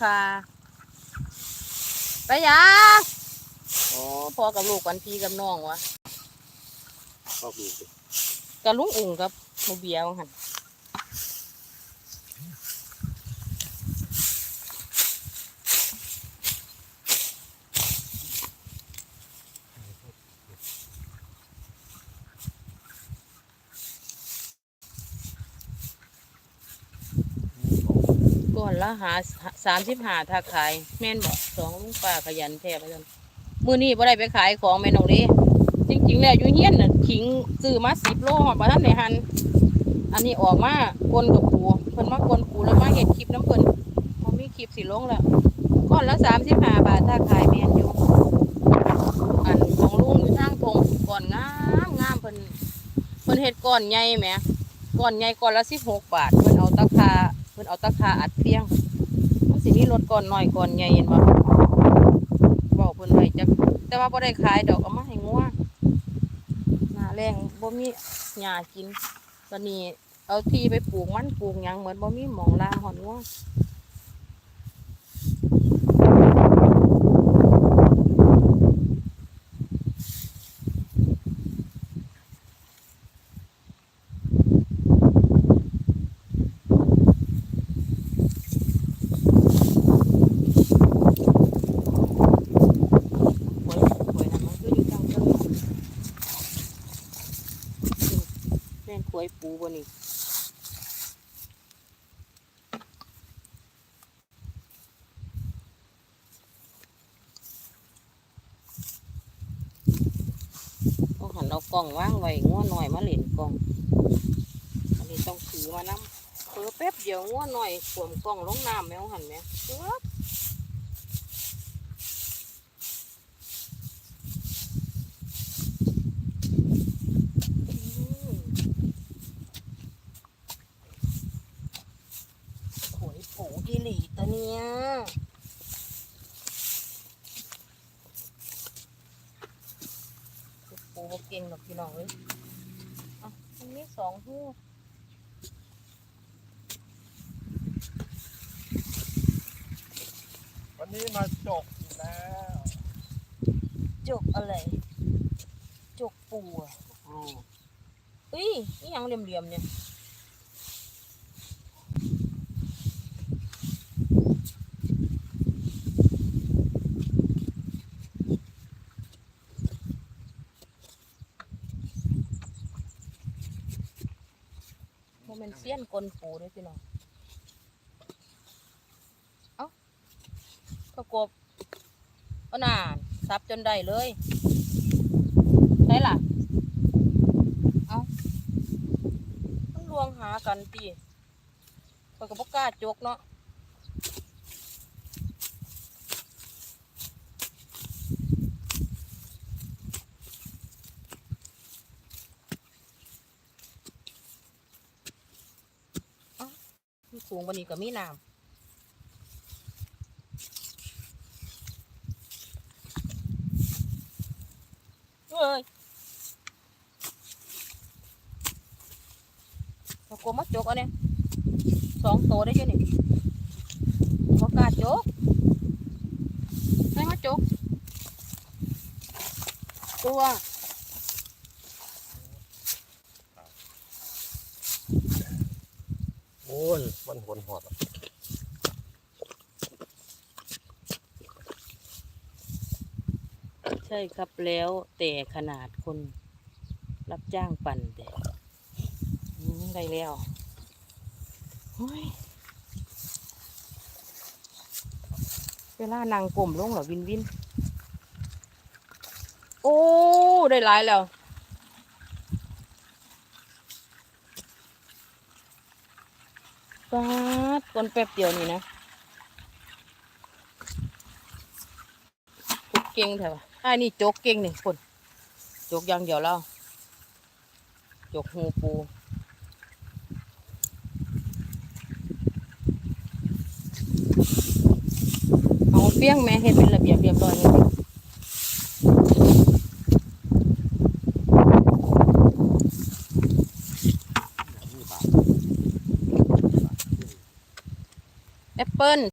คาไปยังโอ้พ่อกับลูกวันพี่กับน้องวะชอบดูสิกับลุงอุ่งกับโมเบียว่าหัน ก่อนละหาสามสิบห้าถ้าขาย แม่นบอกสองลุงป้าขยันแทบไปจนมือนี้บ่ได้ไปขายของแม่นองเด้จริงๆแล้วอยู่เฮียนน่ะขิงซื้อมาสิบโลหอดมาท่านในหัน อันนี้ออกมากลกับปูเพิ่นมากลปูแล้วมาเห็นคลิปน้ำเพิ่นพอมีคลิปสิลงแล้วก้อนละสามสิบห้าบาทถ้าขายแม่นอยู่ อันของลุงอยู่ทางทงก่อนงามงามเพิ่นเพิ่นเฮ็ดก้อนใหญ่แหมก้อนใหญ่ก้อนละสิบหกบาทเพิ่นเอาตะคา พิ่นเอาตะขาอัดเพียงมันสิมีรถก่อนหน่อยก่อนใหญ่เห็นบ่บอกเพิ่นไว้จักแต่ว่าบ่ได้ขายดอกเอามาให้งัวหน้าแรงบ่มีหญ้ากินตอนนี้เอาที่ไปปลูกมันปลูกหยังเหมือนบ่มีหมองลาหอนงัว หวยหวยนะมันก็อยู่ทางเทิงแม่นห วยปูบ่นี่ต้องหันเอากล้องว่างไว้ง้อหน่อยมาเล่นกล้อง อันนี้ต้องถือมาน้ำเพิ่อแป๊บเดียวง้อหน่อยขวมกล้องลงน้ำแมวหันแหมปึ๊บ หวยปู อีหลีตัวเนี้ยปูบ่เก่งหรอกพี่น้องเอ้ยอะมันมีสองหูวันนี้มาจกอีกแล้วจกอะไร จกปูอะครูเอ้ยนี่ยังเหลี่ยมๆเนี่ยมันเป็นเสี้ยนกลปูเด้วยพี่น้องเอ้าประกบก็นานซับจนได้เลยได้ล่ะ เอ้ามันลวงหากันตีข้อยก็บ่กล้าจกเนาะามีสูงกว่านี้ก็มีน้ำเอ้ยพอกลัวมาจกเอันเนี้ยสองตัวได้อยังนี่พอกาจกให้มาจก ตัว อ้ยมันหวนหอดใช่ครับแล้วแต่ขนาดคนรับจ้างปั่นแต่ได้แล้วโอ้ยเวลานางกลมลงเหรอวินวิน โอ้ ได้หลายแล้ว ปาดคนแป๊บเดียวนี่นะจกเก่งเถอะวะอ้ายนี่จกเก่งนี่คนจกอย่างเดียวแล้วจกหูปูเอาเปี้ยงแม่เฮ็ดเป็นระเบียบเรียบร้อยเลยแอป เปิ้ล